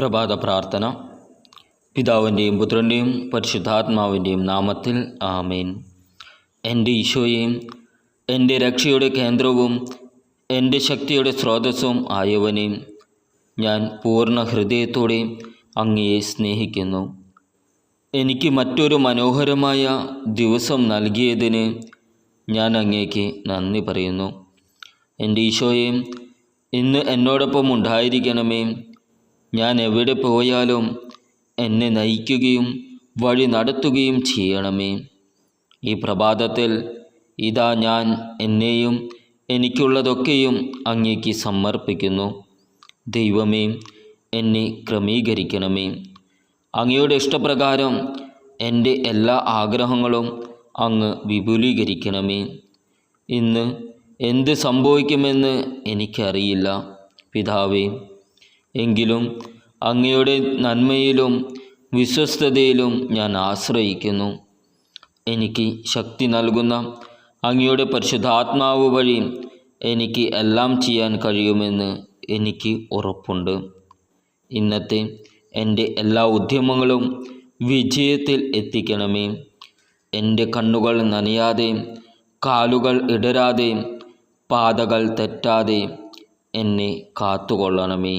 പ്രഭാത പ്രാർത്ഥന. പിതാവിന്റെയും പുത്രന്റെയും പരിശുദ്ധാത്മാവിന്റെയും നാമത്തിൽ ആമേൻ. എന്റെ ഈശോയെയും എന്റെ രക്ഷയുടെ കേന്ദ്രവും എന്റെ ശക്തിയുടെ സ്രോതസ്സും ആയവനെയും ഞാൻ പൂർണ ഹൃദയത്തോടെ അങ്ങയെ സ്നേഹിക്കുന്നു. എനിക്ക് മറ്റൊരു മനോഹരമായ ദിവസം നൽകിയതിന് ഞാൻ അങ്ങേക്ക് നന്ദി പറയുന്നു. എന്റെ ഈശോയെ ഇന്ന് എന്നോടൊപ്പം ഉണ്ടായിരിക്കണമേ ഞാൻ എവിടെ പോയാലും എന്നെ നയിക്കുകയും വഴി നടത്തുകയും ചെയ്യണമേ. ഈ പ്രഭാതത്തിൽ ഇതാ ഞാൻ എന്നെയും എനിക്കുള്ളതൊക്കെയും അങ്ങേക്ക് സമർപ്പിക്കുന്നു. ദൈവമേ എന്നെ ക്രമീകരിക്കണമേ. അങ്ങയുടെ ഇഷ്ടപ്രകാരം എന്റെ എല്ലാ ആഗ്രഹങ്ങളും അങ്ങ് വിപുലീകരിക്കണമേ. ഇന്ന് എന്ത് സംഭവിക്കുമെന്ന് എനിക്കറിയില്ല. പിതാവേ എങ്കിലും അങ്ങയുടെ നന്മയിലും വിശ്വസ്തതയിലും ഞാൻ ആശ്രയിക്കുന്നു. എനിക്ക് ശക്തി നൽകുന്ന അങ്ങയുടെ പരിശുദ്ധാത്മാവ് വഴി എനിക്ക് എല്ലാം ചെയ്യാൻ കഴിയുമെന്ന് എനിക്ക് ഉറപ്പുണ്ട്. ഇന്നത്തെ എന്റെ എല്ലാ ഉദ്യമങ്ങളും വിജയത്തിൽ എത്തിക്കണമേ. എന്റെ കണ്ണുകൾ നനയാതെ കാലുകൾ ഇടരാതെ പാതകൾ തെറ്റാതെ എന്നെ കാത്തുകൊള്ളണമേ.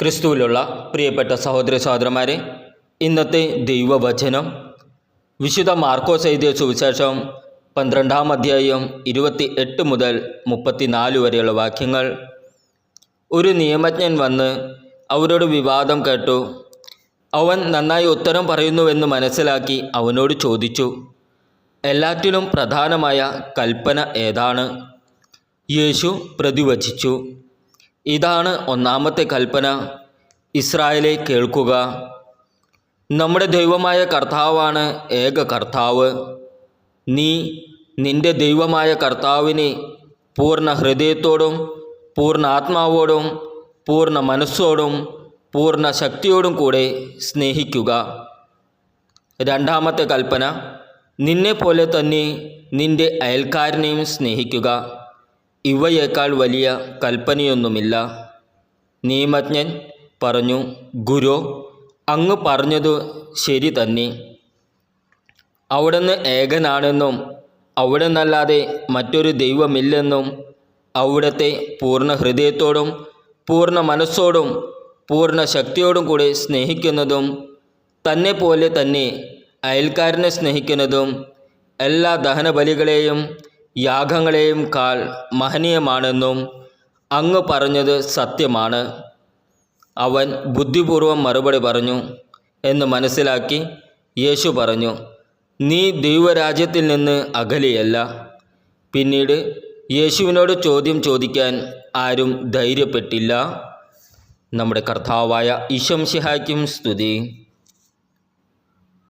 ക്രിസ്തുവിലുള്ള പ്രിയപ്പെട്ട സഹോദര സഹോദരന്മാരെ ഇന്നത്തെ ദൈവവചനം വിശുദ്ധ മാർക്കോസ് എഴുതിയ സുവിശേഷം പന്ത്രണ്ടാം അധ്യായം ഇരുപത്തി എട്ട് മുതൽ മുപ്പത്തിനാല് വരെയുള്ള വാക്യങ്ങൾ. ഒരു നിയമജ്ഞൻ വന്ന് അവരോട് വിവാദം കേട്ടു. അവൻ നന്നായി ഉത്തരം പറയുന്നുവെന്ന് മനസ്സിലാക്കി അവനോട് ചോദിച്ചു എല്ലാറ്റിലും പ്രധാനമായ കൽപ്പന ഏതാണ്? യേശു പ്രതിവചിച്ചു ഇതാണ് ഒന്നാമത്തെ കൽപ്പന. ഇസ്രായേലെ കേൾക്കുക. നമ്മുടെ ദൈവമായ കർത്താവാണ് ഏക കർത്താവ്. നീ നിന്റെ ദൈവമായ കർത്താവിനെ പൂർണ ഹൃദയത്തോടും പൂർണ ആത്മാവോടും പൂർണ മനസ്സോടും പൂർണ ശക്തിയോടും കൂടെ സ്നേഹിക്കുക. രണ്ടാമത്തെ കൽപ്പന നിന്നെ പോലെ തന്നെ നിന്റെ അയൽക്കാരനെയും സ്നേഹിക്കുക. ഇവയേക്കാൾ വലിയ കൽപ്പനയൊന്നുമില്ല. നിയമജ്ഞൻ പറഞ്ഞു ഗുരു അങ്ങ് പറഞ്ഞതു ശരി തന്നെ. അവിടുന്ന് ഏകനാണെന്നും അവിടെ നിന്നല്ലാതെ മറ്റൊരു ദൈവമില്ലെന്നും അവിടുത്തെ പൂർണ ഹൃദയത്തോടും പൂർണ മനസ്സോടും പൂർണ ശക്തിയോടും കൂടെ സ്നേഹിക്കുന്നതും തന്നെ പോലെ തന്നെ അയൽക്കാരനെ സ്നേഹിക്കുന്നതും എല്ലാ ദഹനബലികളെയും യാഗങ്ങളെയും കാൽ മഹനീയമാണെന്നും അങ്ങ് പറഞ്ഞത് സത്യമാണ്. അവൻ ബുദ്ധിപൂർവം മറുപടി പറഞ്ഞു എന്ന് മനസ്സിലാക്കി യേശു പറഞ്ഞു നീ ദൈവരാജ്യത്തിൽ നിന്ന് അകലെയല്ല. പിന്നീട് യേശുവിനോട് ചോദ്യം ചോദിക്കാൻ ആരും ധൈര്യപ്പെട്ടില്ല. നമ്മുടെ കർത്താവായ ഈശംഷിഹായ്ക്കും സ്തുതി.